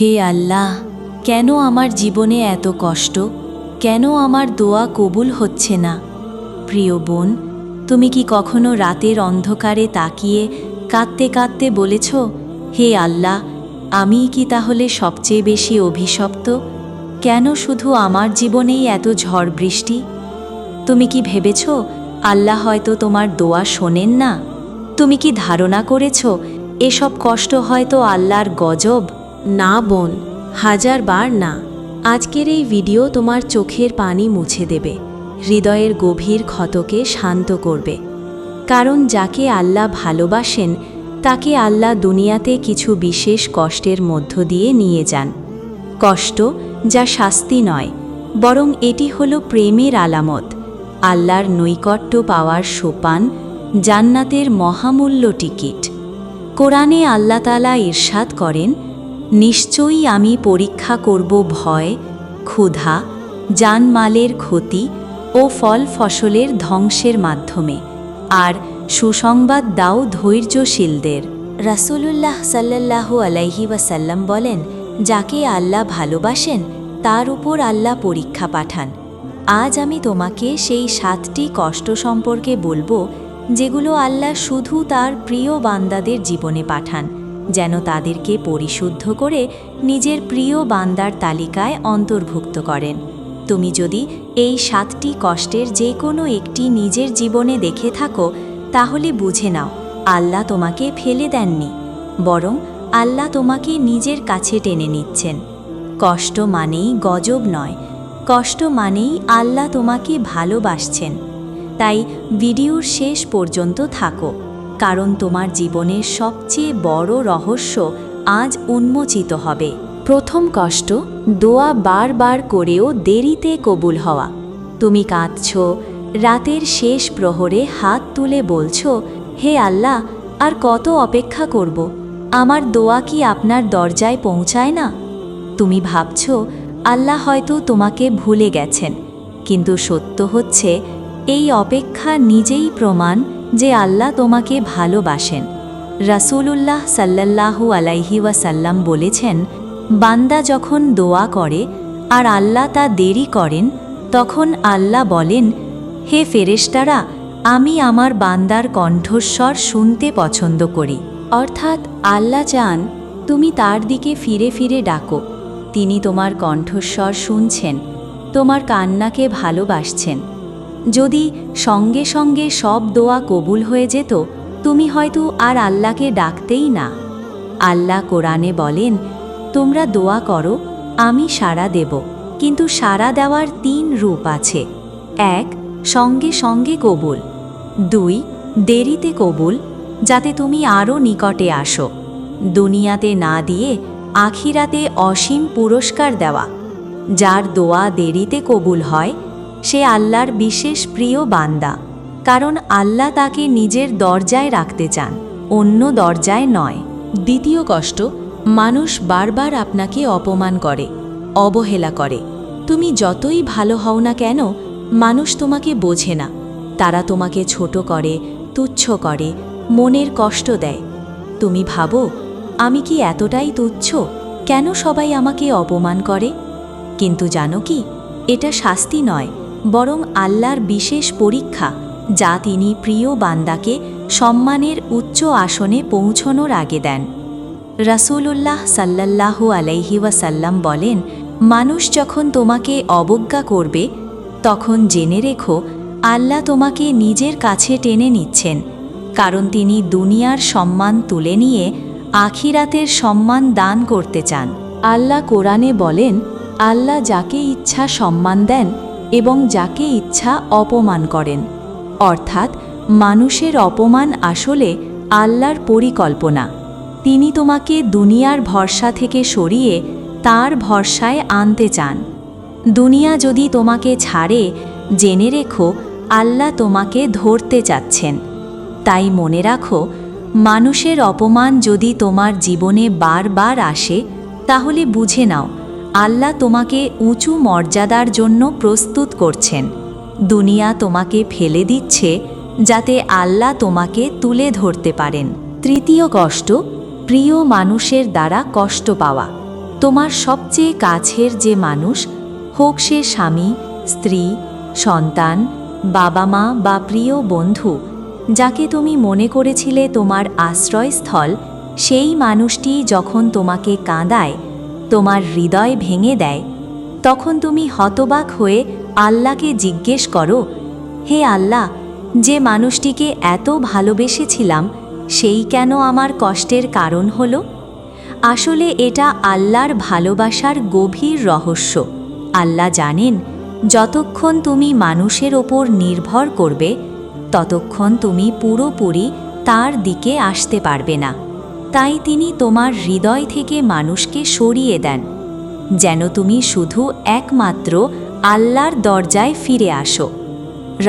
হে আল্লাহ, কেন আমার জীবনে এত কষ্ট? কেন আমার দোয়া কবুল হচ্ছে না? প্রিয় বোন, তুমি কি কখনো রাতের অন্ধকারে তাকিয়ে কাঁদতে কাঁদতে বলেছ, হে আল্লাহ, আমি কি তাহলে সবচেয়ে বেশি অভিশপ্ত? কেন শুধু আমার জীবনেই এত ঝড় বৃষ্টি? তুমি কি ভেবেছ, আল্লাহ হয়তো তোমার দোয়া শোনেন না? তুমি কি ধারণা করেছ, এসব কষ্ট হয়তো আল্লাহর গজব? না বোন, হাজার বার না। আজকের এই ভিডিও তোমার চোখের পানি মুছে দেবে, হৃদয়ের গভীর ক্ষতকে শান্ত করবে। কারণ যাকে আল্লাহ ভালোবাসেন, তাকে আল্লাহ দুনিয়াতে কিছু বিশেষ কষ্টের মধ্য দিয়ে নিয়ে যান। কষ্ট যা শাস্তি নয়, বরং এটি হল প্রেমের আলামত, আল্লাহর নৈকট্য পাওয়ার সোপান, জান্নাতের মহামূল্য টিকিট। কোরআনে আল্লাতালা ইরশাদ করেন নিশ্চয়ই আমি পরীক্ষা করব ভয়, ক্ষুধা, জানমালের ক্ষতি ও ফল ফসলের ধ্বংসের মাধ্যমে। আর সুসংবাদ দাও ধৈর্যশীলদের। রাসূলুল্লাহ সাল্লাল্লাহু আলাইহি ওয়াসাল্লাম বলেন, যাকে আল্লাহ ভালোবাসেন, তার উপর আল্লাহ পরীক্ষা পাঠান। আজ আমি তোমাকে সেই সাতটি কষ্ট সম্পর্কে বলব, যেগুলো আল্লাহ শুধু তার প্রিয় বান্দাদের জীবনে পাঠান। যেন তাদেরকে পরিশুদ্ধ করে নিজের প্রিয় বান্দার তালিকায় অন্তর্ভুক্ত করেন। তুমি যদি এই সাতটি কষ্টের যে কোনো একটি নিজের জীবনে দেখে থাকো, তাহলে বুঝে নাও, আল্লাহ তোমাকে ফেলে দেননি, বরং আল্লাহ তোমাকে নিজের কাছে টেনে নিচ্ছেন। কষ্ট মানেই গজব নয়, কষ্ট মানেই আল্লাহ তোমাকে ভালোবাসছেন। তাই ভিডিওর শেষ পর্যন্ত থাকো। কারণ তোমার জীবনের সবচেয়ে বড় রহস্য আজ উন্মোচিত হবে। প্রথম কষ্ট, দোয়া বারবার করেও দেরিতে কবুল হওয়া। তুমি কাঁদছ, রাতের শেষ প্রহরে হাত তুলে বলছো, হে আল্লাহ, আর কত অপেক্ষা করব? আমার দোয়া কি আপনার দরজায় পৌঁছায় না? তুমি ভাবছ, আল্লাহ হয়তো তোমাকে ভুলে গেছেন। কিন্তু সত্য হচ্ছে, এই অপেক্ষা নিজেই প্রমাণ যে আল্লাহ তোমাকে ভালোবাসেন। রাসূলুল্লাহ সাল্লাল্লাহু আলাইহি ওয়াসাল্লাম বলেছেন, বান্দা যখন দোয়া করে আর আল্লাহ তা দেরি করেন, তখন আল্লাহ বলেন, হে ফেরেশতারা, আমি আমার বান্দার কণ্ঠস্বর শুনতে পছন্দ করি। অর্থাৎ আল্লাহ চান তুমি তার দিকে ফিরে ফিরে ডাকো। তিনি তোমার কণ্ঠস্বর শুনছেন, তোমার কান্নাকে ভালোবাসছেন। যদি সঙ্গে সঙ্গে সব দোয়া কবুল হয়ে যেত, তুমি হয়তো আর আল্লাহকে ডাকতেই না। আল্লাহ কোরআনে বলেন, তোমরা দোয়া করো, আমি সাড়া দেব। কিন্তু সাড়া দেওয়ার তিন রূপ আছে। এক, সঙ্গে সঙ্গে কবুল। দুই, দেরিতে কবুল, যাতে তুমি আরও নিকটে আসো। দুনিয়াতে না দিয়ে আখিরাতে অসীম পুরস্কার দেওয়া। যার দোয়া দেরিতে কবুল হয় সে আল্লাহর বিশেষ প্রিয় বান্দা, কারণ আল্লাহ তাকে নিজের দরজায় রাখতে চান, অন্য দরজায় নয়। দ্বিতীয় কষ্ট, মানুষ বারবার আপনাকে অপমান করে, অবহেলা করে। তুমি যতই ভালো হও না কেন, মানুষ তোমাকে বোঝে না। তারা তোমাকে ছোট করে, তুচ্ছ করে, মনের কষ্ট দেয়। তুমি ভাবো, আমি কি এতটাই তুচ্ছ? কেন সবাই আমাকে অপমান করে? কিন্তু জানো কি, এটা শাস্তি নয়। বরং আল্লাহর বিশেষ পরীক্ষা, যা তিনি প্রিয় বান্দাকে সম্মানের উচ্চ আসনে পৌঁছনোর আগে দেন। রাসূলুল্লাহ সাল্লাল্লাহু আলাইহি ওয়াসাল্লাম বলেন, মানুষ যখন তোমাকে অবজ্ঞা করবে, তখন জেনে রেখো, আল্লাহ তোমাকে নিজের কাছে টেনে নিচ্ছেন, কারণ তিনি দুনিয়ার সম্মান তুলে নিয়ে আখিরাতের সম্মান দান করতে চান। আল্লাহ কোরআনে বলেন, আল্লাহ যাকে ইচ্ছা সম্মান দেন এবং যাকে ইচ্ছা অপমান করেন। অর্থাৎ, মানুষের অপমান আসলে আল্লাহর পরিকল্পনা। তিনি তোমাকে দুনিয়ার ভরসা থেকে সরিয়ে তার ভরসায় আনতে চান। দুনিয়া যদি তোমাকে ছাড়ে, জেনে রেখো আল্লাহ তোমাকে ধরতে চাচ্ছেন। তাই মনে রাখো, মানুষের অপমান যদি তোমার জীবনে বারবার আসে, তাহলে বুঝে নাও আল্লাহ তোমাকে উঁচু মর্যাদার জন্য প্রস্তুত করছেন। দুনিয়া তোমাকে ফেলে দিচ্ছে যাতে আল্লাহ তোমাকে তুলে ধরতে পারেন। তৃতীয় কষ্ট, প্রিয় মানুষের দ্বারা কষ্ট পাওয়া। তোমার সবচেয়ে কাছের যে মানুষ, হোক সে স্বামী, স্ত্রী, সন্তান বাবা মা বা প্রিয় বন্ধু, যাকে তুমি মনে করেছিলে তোমার আশ্রয়স্থল, সেই মানুষটি যখন তোমাকে কাঁদায় তোমার হৃদয় ভেঙে দেয়। তখন তুমি হতবাক হয়ে আল্লাহকে জিজ্ঞেস করো, হে আল্লাহ, যে মানুষটিকে এত ভালোবেসেছিলাম, সেই কেন আমার কষ্টের কারণ হল? আসলে এটা আল্লাহর ভালোবাসার গভীর রহস্য। আল্লাহ জানেন, যতক্ষণ তুমি মানুষের ওপর নির্ভর করবে, ততক্ষণ তুমি পুরোপুরি তার দিকে আসতে পারবে না। তাই তিনি তোমার হৃদয় থেকে মানুষকে সরিয়ে দেন, যেন তুমি শুধু একমাত্র আল্লাহর দরজায় ফিরে আসো।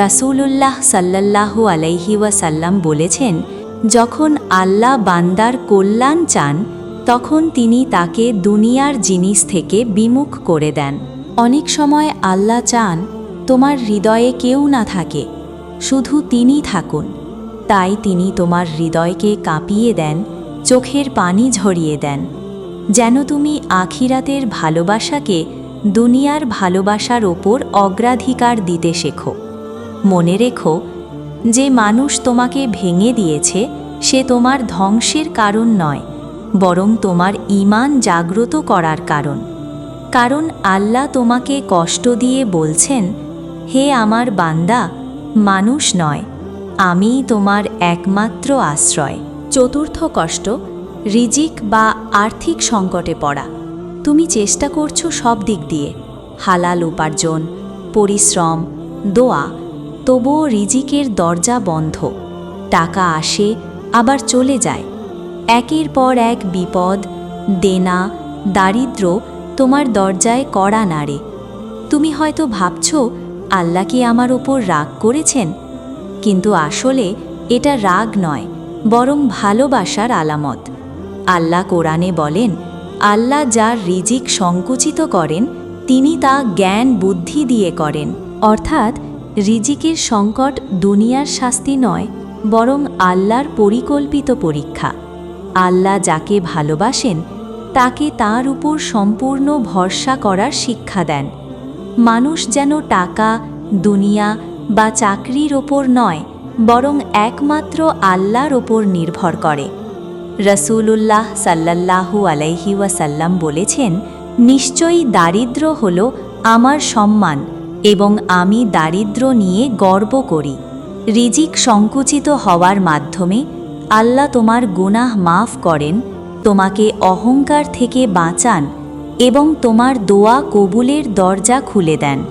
রাসূলুল্লাহ সাল্লাল্লাহু আলাইহি ওয়াসাল্লাম বলেছেন, যখন আল্লাহ বান্দার কল্যাণ চান, তখন তিনি তাকে দুনিয়ার জিনিস থেকে বিমুখ করে দেন। অনেক সময় আল্লাহ চান, তোমার হৃদয়ে কেউ না থাকে, শুধু তিনি থাকুন। তাই তিনি তোমার হৃদয়কে কাঁপিয়ে দেন চোখের পানি ঝরিয়ে দেন। যেন তুমি আখিরাতের ভালোবাসাকে দুনিয়ার ভালোবাসার ওপর অগ্রাধিকার দিতে শেখো। মনে রেখো, যে মানুষ তোমাকে ভেঙে দিয়েছে, সে তোমার ধ্বংসের কারণ নয়, বরং তোমার ঈমান জাগ্রত করার কারণ। কারণ আল্লাহ তোমাকে কষ্ট দিয়ে বলছেন, হে আমার বান্দা, মানুষ নয় আমি তোমার একমাত্র আশ্রয়। চতুর্থ কষ্ট, রিজিক বা আর্থিক সংকটে পড়া। তুমি চেষ্টা করছ সব দিক দিয়ে। হালাল উপার্জন, পরিশ্রম, দোয়া, তবুও রিজিকের দরজা বন্ধ। টাকা আসে, আবার চলে যায়। একের পর এক বিপদ, দেনা, দারিদ্র তোমার দরজায় কড়া নাড়ে। তুমি হয়তো ভাবছ, আল্লাহ কি আমার ওপর রাগ করেছেন? কিন্তু আসলে এটা রাগ নয়। বরং ভালোবাসার আলামত। আল্লাহ কোরআনে বলেন, আল্লাহ যার রিজিক সংকুচিত করেন, তিনি তা জ্ঞান বুদ্ধি দিয়ে করেন। অর্থাৎ রিজিকের সংকট দুনিয়ার শাস্তি নয়, বরং আল্লাহর পরিকল্পিত পরীক্ষা। আল্লাহ যাকে ভালোবাসেন, তাকে তার উপর সম্পূর্ণ ভরসা করার শিক্ষা দেন। মানুষ যেন টাকা, দুনিয়া বা চাকরির ওপর নয় বরং একমাত্র আল্লাহর ওপর নির্ভর করে। রসুলুল্লাহ সাল্লাল্লাহু আলাইহি ওয়াসাল্লাম বলেছেন, নিশ্চয়ই দারিদ্র হল আমার সম্মান এবং আমি দারিদ্র নিয়ে গর্ব করি। রিজিক সংকুচিত হওয়ার মাধ্যমে আল্লাহ তোমার গুনাহ মাফ করেন, তোমাকে অহংকার থেকে বাঁচান এবং তোমার দোয়া কবুলের দরজা খুলে দেন।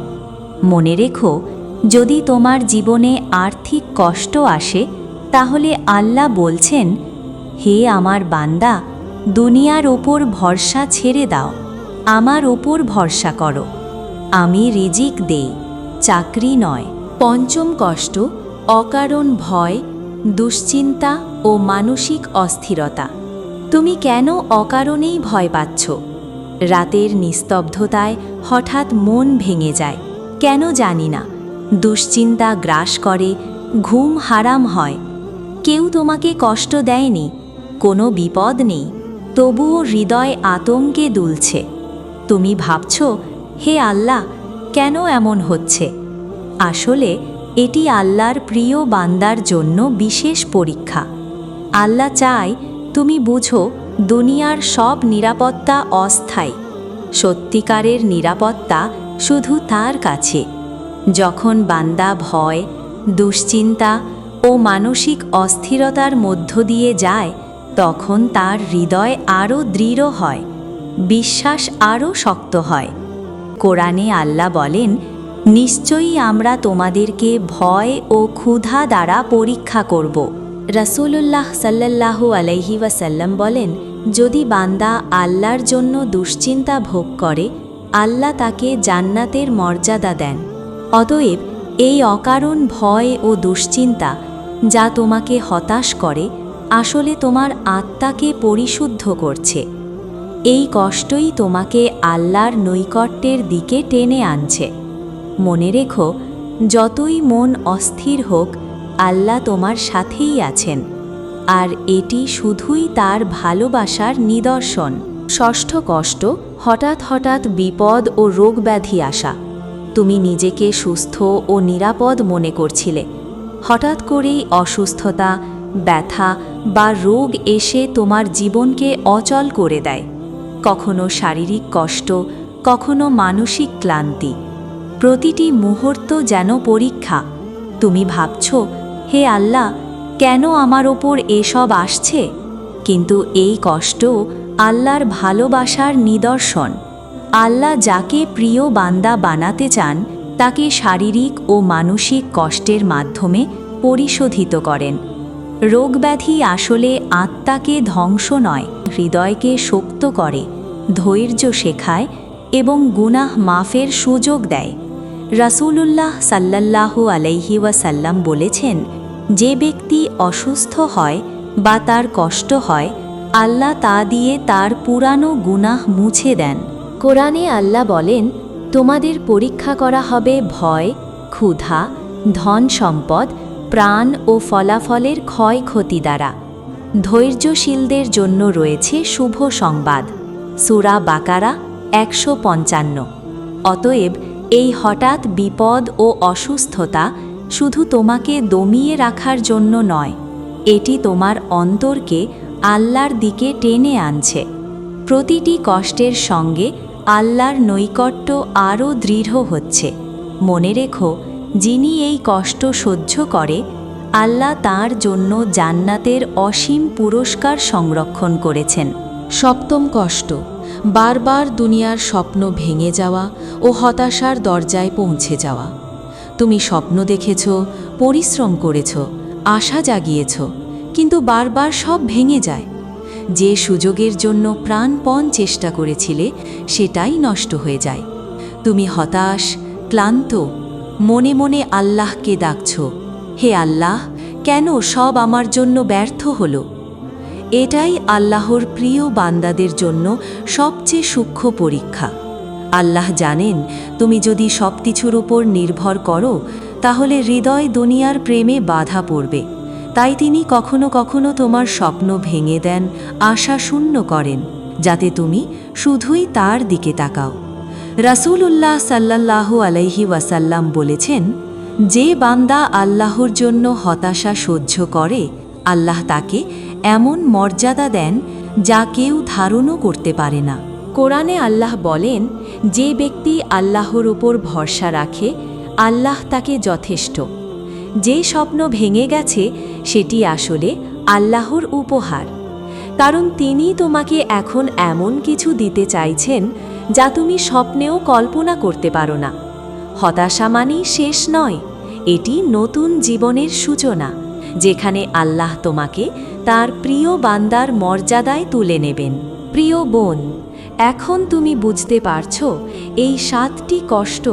মনে রেখো যদি তোমার জীবনে আর্থিক কষ্ট আসে, তাহলে আল্লাহ বলছেন, হে আমার বান্দা, দুনিয়ার ওপর ভরসা ছেড়ে দাও, আমার ওপর ভরসা করো। আমি রিজিক দেই, চাকরি নয়। পঞ্চম কষ্ট, অকারণ ভয়, দুশ্চিন্তা ও মানসিক অস্থিরতা। তুমি কেন অকারণেই ভয় পাচ্ছ? রাতের নিস্তব্ধতায় হঠাৎ মন ভেঙে যায়, কেন জানি না। দুশ্চিন্তা গ্রাস করে, ঘুম হারাম হয়। কেউ তোমাকে কষ্ট দেয়নি, কোনো বিপদ নেই। তবুও হৃদয় আতঙ্কে দুলছে। তুমি ভাবছ, হে আল্লাহ, কেন এমন হচ্ছে? আসলে, এটি আল্লাহর প্রিয় বান্দার জন্য বিশেষ পরীক্ষা। আল্লাহ চায়, তুমি বুঝো, দুনিয়ার সব নিরাপত্তা অস্থায়ী। সত্যিকারের নিরাপত্তা শুধু তার কাছে। যখন বান্দা ভয়, দুশ্চিন্তা ও মানসিক অস্থিরতার মধ্য দিয়ে যায়, তখন তার হৃদয় আরও দৃঢ় হয়, বিশ্বাস আরও শক্ত হয়। কোরআনে আল্লাহ বলেন, নিশ্চয়ই আমরা তোমাদেরকে ভয় ও ক্ষুধা দ্বারা পরীক্ষা করব। রাসূলুল্লাহ সাল্লাল্লাহু আলাইহি ওয়াসাল্লাম বলেন, যদি বান্দা আল্লাহর জন্য দুশ্চিন্তা ভোগ করে, আল্লাহ তাকে জান্নাতের মর্যাদা দেন। অতএব এই অকারণ ভয় ও দুশ্চিন্তা যা তোমাকে হতাশ করে, আসলে তোমার আত্মাকে পরিশুদ্ধ করছে। এই কষ্টই তোমাকে আল্লাহর নৈকট্যের দিকে টেনে আনছে। মনে রেখো, যতই মন অস্থির হোক, আল্লাহ তোমার সাথেই আছেন, আর এটি শুধুই তার ভালোবাসার নিদর্শন। ষষ্ঠ কষ্ট, হঠাৎ হঠাৎ বিপদ ও রোগ ব্যাধি আসা। তুমি নিজেকে সুস্থ ও নিরাপদ মনে করছিলে। হঠাৎ করেই অসুস্থতা, ব্যথা বা রোগ এসে তোমার জীবনকে অচল করে দেয়। কখনো শারীরিক কষ্ট, কখনো মানসিক ক্লান্তি। প্রতিটি মুহূর্ত যেন পরীক্ষা। তুমি ভাবছ, হে আল্লাহ, কেন আমার ওপর এসব আসছে? কিন্তু এই কষ্ট আল্লাহর ভালোবাসার নিদর্শন। আল্লাহ যাকে প্রিয় বান্দা বানাতে চান, তাকে শারীরিক ও মানসিক কষ্টের মাধ্যমে পরিশোধিত করেন। রোগব্যাধি আসলে আত্মাকে ধ্বংস নয়, হৃদয়কে শক্ত করে, ধৈর্য শেখায় এবং গুনাহ মাফের সুযোগ দেয়। রাসূলুল্লাহ সাল্লাল্লাহু আলাইহি ওয়াসাল্লাম বলেছেন, যে ব্যক্তি অসুস্থ হয় বা তার কষ্ট হয়, আল্লাহ তা দিয়ে তার পুরানো গুনাহ মুছে দেন। কোরআনে আল্লাহ বলেন, তোমাদের পরীক্ষা করা হবে ভয়, ক্ষুধা, ধন সম্পদ, প্রাণ ও ফলাফলের ক্ষয়ক্ষতি দ্বারা। ধৈর্যশীলদের জন্য রয়েছে শুভ সংবাদ। সুরা বাকারা একশো পঞ্চান্ন। অতএব এই হঠাৎ বিপদ ও অসুস্থতা শুধু তোমাকে দমিয়ে রাখার জন্য নয়, এটি তোমার অন্তরকে আল্লাহর দিকে টেনে আনছে। প্রতিটি কষ্টের সঙ্গে আল্লাহর নৈকট্য আরও দৃঢ় হচ্ছে। মনে রেখো, যিনি এই কষ্ট সহ্য করে, আল্লাহ তার জন্য জান্নাতের অসীম পুরস্কার সংরক্ষণ করেছেন। সপ্তম কষ্ট, বারবার দুনিয়ার স্বপ্ন ভেঙে যাওয়া ও হতাশার দরজায় পৌঁছে যাওয়া। তুমি স্বপ্ন দেখেছ, পরিশ্রম করেছ, আশা জাগিয়েছ, কিন্তু বারবার সব ভেঙে যায়। যে সুযোগের জন্য প্রাণপণ চেষ্টা করেছিলে, সেটাই নষ্ট হয়ে যায়। তুমি হতাশ, ক্লান্ত, মনে মনে আল্লাহকে ডাকছ। হে আল্লাহ, কেন সব আমার জন্য ব্যর্থ হলো? এটাই আল্লাহর প্রিয় বান্দাদের জন্য সবচেয়ে সূক্ষ্ম পরীক্ষা। আল্লাহ জানেন, তুমি যদি সব কিছুর উপর নির্ভর করো, তাহলে হৃদয় দুনিয়ার প্রেমে বাধা পড়বে। তাই তিনি কখনো কখনো তোমার স্বপ্ন ভেঙে দেন, আশা শূন্য করেন, যাতে তুমি শুধুই তার দিকে তাকাও। রাসূলুল্লাহ সাল্লাল্লাহু আলাইহি ওয়াসাল্লাম বলেছেন, যে বান্দা আল্লাহর জন্য হতাশা সহ্য করে, আল্লাহ তাকে এমন মর্যাদা দেন যা কেউ ধারণও করতে পারে না। কোরআনে আল্লাহ বলেন, যে ব্যক্তি আল্লাহর ওপর ভরসা রাখে, আল্লাহ তাকে যথেষ্ট। যে স্বপ্ন ভেঙে গেছে, সেটি আসলে আল্লাহর উপহার। কারণ তিনি তোমাকে এখন এমন কিছু দিতে চাইছেন, যা তুমি স্বপ্নেও কল্পনা করতে পারো না। হতাশা মানেই শেষ নয়, এটি নতুন জীবনের সূচনা, যেখানে আল্লাহ তোমাকে তার প্রিয় বান্দার মর্যাদায় তুলে নেবেন। প্রিয় বোন, এখন তুমি বুঝতে পারছ, এই সাতটি কষ্ট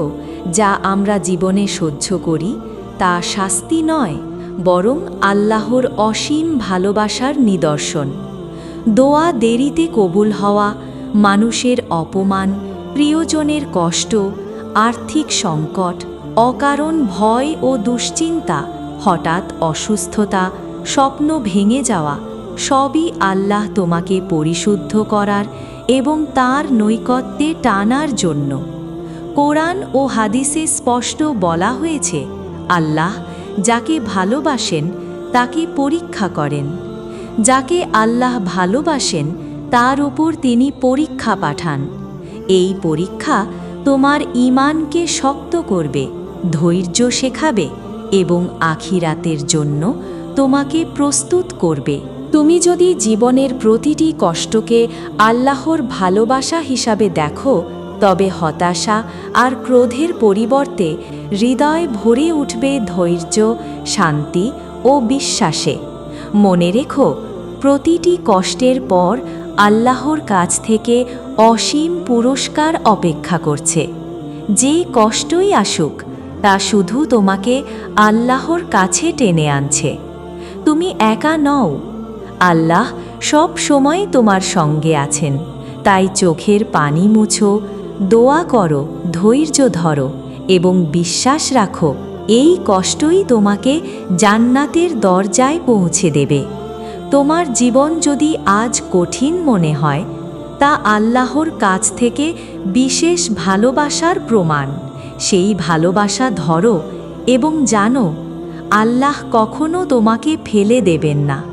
যা আমরা জীবনে সহ্য করি তা শাস্তি নয়, বরং আল্লাহর অসীম ভালোবাসার নিদর্শন। দোয়া দেরিতে কবুল হওয়া, মানুষের অপমান, প্রিয়জনের কষ্ট, আর্থিক সংকট, অকারণ ভয় ও দুশ্চিন্তা, হঠাৎ অসুস্থতা, স্বপ্ন ভেঙে যাওয়া, সবই আল্লাহ তোমাকে পরিশুদ্ধ করার এবং তার নৈকত্যে টানার জন্য। কোরআন ও হাদিসে স্পষ্ট বলা হয়েছে আল্লাহ যাকে ভালোবাসেন, তাকে পরীক্ষা করেন। যাকে আল্লাহ ভালোবাসেন, তার ওপর তিনি পরীক্ষা পাঠান। এই পরীক্ষা তোমার ইমানকে শক্ত করবে, ধৈর্য শেখাবে এবং আখিরাতের জন্য তোমাকে প্রস্তুত করবে। তুমি যদি জীবনের প্রতিটি কষ্টকে আল্লাহর ভালোবাসা হিসাবে দেখো তবে হতাশা আর ক্রোধের পরিবর্তে হৃদয় ভরে উঠবে ধৈর্য, শান্তি ও বিশ্বাসে। মনে রেখো, প্রতিটি কষ্টের পর আল্লাহর কাছ থেকে অসীম পুরস্কার অপেক্ষা করছে। যে কষ্টই আসুক, তা শুধু তোমাকে আল্লাহর কাছে টেনে আনছে। তুমি একা নও। আল্লাহ সব সময় তোমার সঙ্গে আছেন। তাই চোখের পানি মুছো দোয়া করো, ধৈর্য ধরো এবং বিশ্বাস রাখো, এই কষ্টই তোমাকে জান্নাতের দরজায় পৌঁছে দেবে। তোমার জীবন যদি আজ কঠিন মনে হয়, তা আল্লাহর কাছ থেকে বিশেষ ভালোবাসার প্রমাণ। সেই ভালোবাসা ধরো এবং জানো, আল্লাহ কখনো তোমাকে ফেলে দেবেন না।